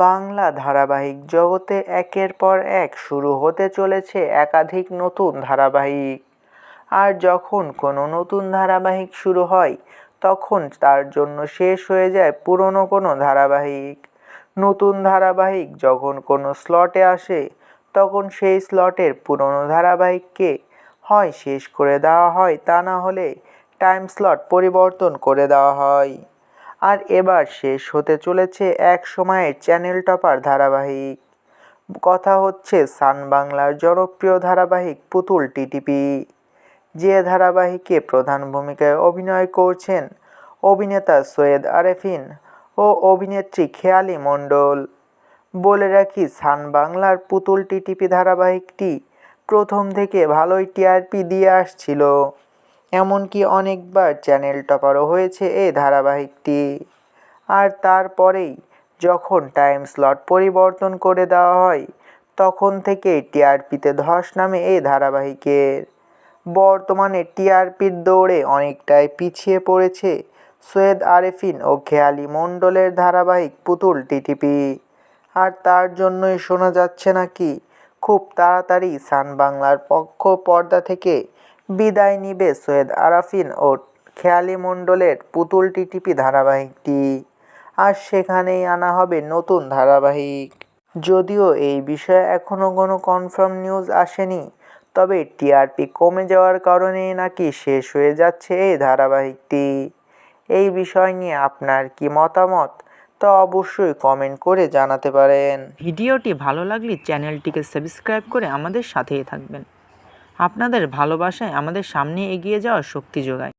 বাংলা ধারাবাহিক জগতে একের পর এক শুরু হতে চলেছে একাধিক নতুন ধারাবাহিক। আর যখন কোনো নতুন ধারাবাহিক শুরু হয়, তখন তার জন্য শেষ হয়ে যায় পুরনো কোনো ধারাবাহিক। নতুন ধারাবাহিক যখন কোনো স্লটে আসে, তখন সেই স্লটের পুরনো ধারাবাহিককে হয় শেষ করে দেওয়া হয়, তা না হলে টাইম স্লট পরিবর্তন করে দেওয়া হয়। আর এবার শেষ হতে চলেছে এক সময়ের চ্যানেল টপার ধারাবাহিক। কথা হচ্ছে, সান বাংলার জনপ্রিয় ধারাবাহিক পুতুল টিটিপি। যে ধারাবাহিকে প্রধান ভূমিকায় অভিনয় করছেন অভিনেতা সৈয়দ আরেফিন ও অভিনেত্রী খেয়ালি মণ্ডল। বলে রাখি, সান বাংলার পুতুল টিটিপি ধারাবাহিকটি প্রথম থেকে ভালোই টিআরপি দিয়ে আসছিল। এমনকি অনেকবার চ্যানেল টপারও হয়েছে এই ধারাবাহিকটি। আর তারপরেই যখন টাইম স্লট পরিবর্তন করে দেওয়া হয়, তখন থেকেই টিআরপিতে ধস নামে এই ধারাবাহিকের। বর্তমানে টিআরপির দৌড়ে অনেকটাই পিছিয়ে পড়েছে সৈয়দ আরেফিন ও খেয়ালি মণ্ডলের ধারাবাহিক পুতুল টিটিপি। আর তার জন্যই শোনা যাচ্ছে নাকি খুব তাড়াতাড়ি সান বাংলার পক্ষ পর্দা থেকে বিদায় নিবে সৈয়দ আরাফিন ও খেয়ালি মণ্ডলের পুতুল টিটিপি ধারাবাহিকটি। আর সেখানেই আনা হবে নতুন ধারাবাহিক। যদিও এই বিষয়ে এখনও কোনো কনফার্ম নিউজ আসেনি, তবে টিআরপি কমে যাওয়ার কারণে নাকি শেষ হয়ে যাচ্ছে এই ধারাবাহিকটি। এই বিষয় নিয়ে আপনার কি মতামত, তা অবশ্যই কমেন্ট করে জানাতে পারেন। ভিডিওটি ভালো লাগলে চ্যানেলটিকে সাবস্ক্রাইব করে আমাদের সাথেই থাকবেন। আপনাদের ভালোবাসায় আমাদের সামনে এগিয়ে যাওয়ার শক্তি যোগায়।